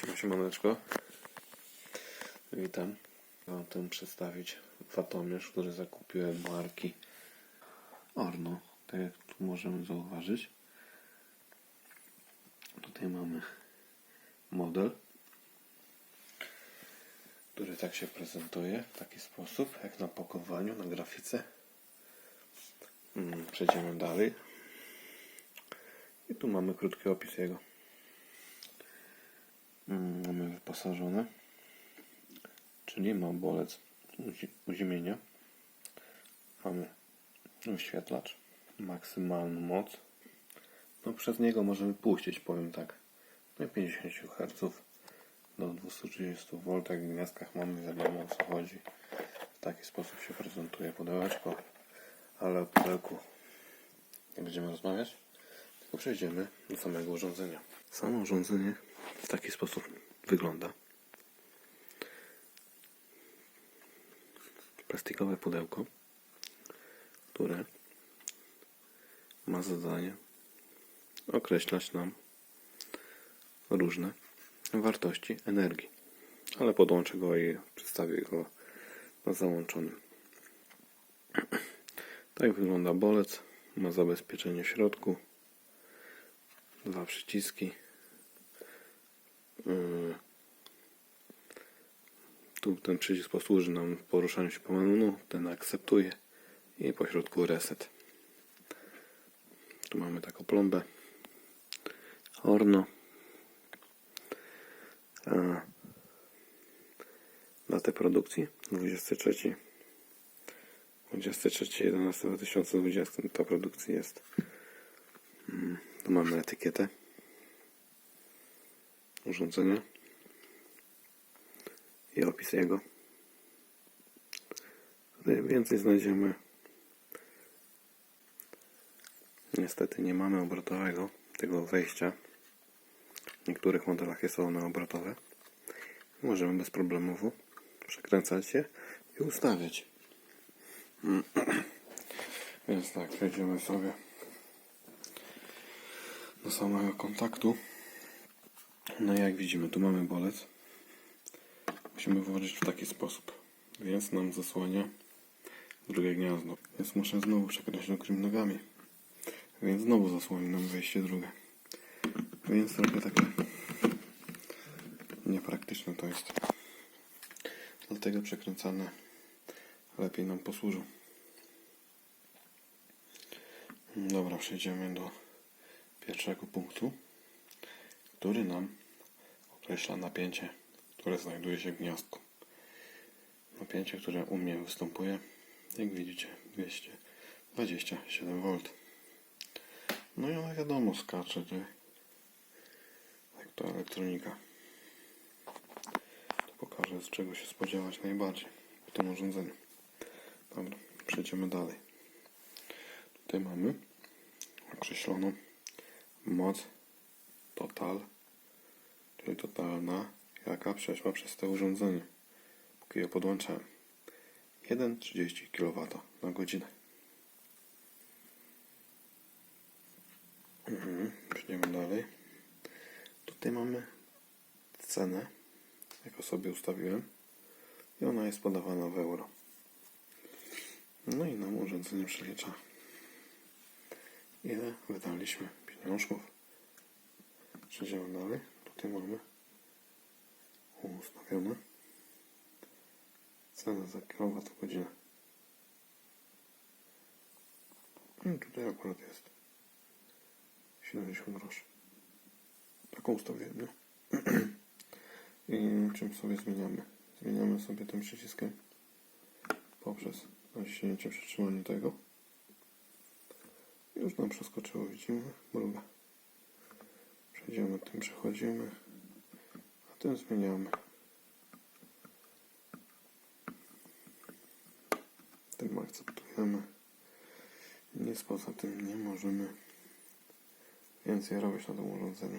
Siema, siemaneczko. Witam. Chciałem tu przedstawić watomierz, który zakupiłem marki Orno. Tak jak tu możemy zauważyć. Tutaj mamy model, który tak się prezentuje, w taki sposób, jak na pakowaniu, na grafice. Mm, Przejdziemy dalej. I tu mamy krótki opis jego. Mm, Mamy wyposażone, czyli ma bolec uzi- uziemienia. Mamy wyświetlacz, maksymalną moc. No przez niego możemy puścić, powiem tak, do 50 Hz do 230 V, w gniazdkach mamy, wiadomo o co chodzi. W taki sposób się prezentuje pudełeczko, ale o pudełku nie będziemy rozmawiać, przejdziemy do samego urządzenia. Samo urządzenie w taki sposób wygląda. Plastikowe pudełko, które ma zadanie określać nam różne wartości energii. Ale podłączę go i przedstawię go na załączonym. Tak wygląda bolec. Ma zabezpieczenie w środku. Dwa przyciski. Yy. Tu ten przycisk posłuży nam w poruszaniu się po menu. Ten akceptuje. I po środku reset. Tu mamy taką plombę. Orno. A datę produkcji 23 23 11 2020 ta produkcja jest tu mamy etykietę. Urządzenia i opis jego. Tutaj więcej znajdziemy. Niestety nie mamy obrotowego tego wejścia. W niektórych modelach jest ono obrotowe. Możemy bez problemu przekręcać je i ustawiać. Więc tak, przejdziemy sobie do samego kontaktu. No jak widzimy, tu mamy bolec. Musimy włożyć w taki sposób, więc nam zasłania drugie gniazdo. Więc muszę znowu przekręcić okrymi nogami, więc znowu zasłoni nam wejście drugie. Więc trochę takie niepraktyczne to jest. Dlatego przekręcane lepiej nam posłużą. Dobra, przejdziemy do pierwszego punktu, który nam określa napięcie, które znajduje się w gniazdku. Napięcie, które u mnie występuje, jak widzicie, 227 V. No i ona wiadomo skacze, nie? jak to elektronika. To pokażę, z czego się spodziewać najbardziej w tym urządzeniu. Dobra, przejdziemy dalej. Tutaj mamy określoną moc total, czyli totalna, jaka przeszła przez to urządzenie, póki je podłączałem. 1,30 kW na godzinę. Mhm, przejdziemy dalej. Tutaj mamy cenę, jaką sobie ustawiłem i ona jest podawana w euro. No i nam urządzenie przelicza ile wydaliśmy pieniążków. Przejdziemy dalej. Tutaj mamy ustawione cenę za kilowatogodzinę. I tutaj akurat jest 70 groszy. Taką ustawiłem? I czym sobie zmieniamy? Zmieniamy sobie tym przyciskiem poprzez naciśnięcie przytrzymania tego. Już nam przeskoczyło, widzimy, mruga. Przejdziemy, tym przechodzimy, a tym zmieniamy. Tym akceptujemy. Nic poza tym nie możemy więcej robić na tym urządzeniu.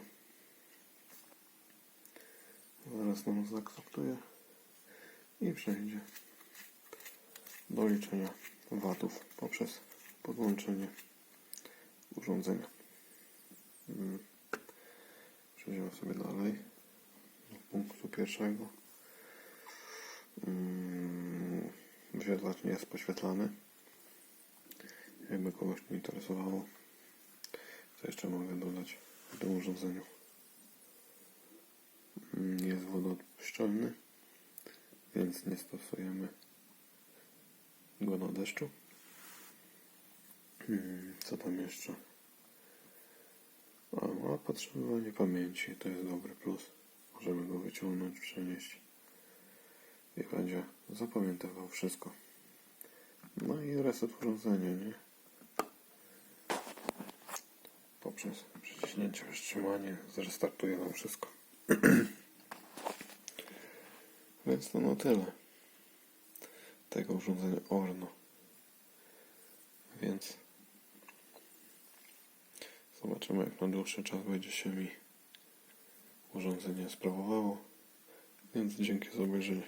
Zaraz nam zaakceptuje i przejdzie do liczenia watów poprzez podłączenie urządzenia. Mm. Przejdziemy sobie dalej. punktu pierwszego. Mm, Wyświetlacz nie jest poświetlany. Jakby kogoś nie interesowało. Co jeszcze mogę dodać w tym urządzeniu? Mm, Jest wodoodpuszczalny, więc nie stosujemy go na deszczu. Mm, Co tam jeszcze? A, a potrzebowanie pamięci to jest dobry plus. Możemy go wyciągnąć, przenieść i będzie zapamiętywał wszystko. No i reset urządzenia, nie? Poprzez przyciśnięcie, wstrzymanie zrestartuje nam wszystko. Więc to na tyle tego urządzenia Orno. Więc zobaczymy jak na dłuższy czas będzie się mi urządzenie sprawowało. Więc dzięki za obejrzenie.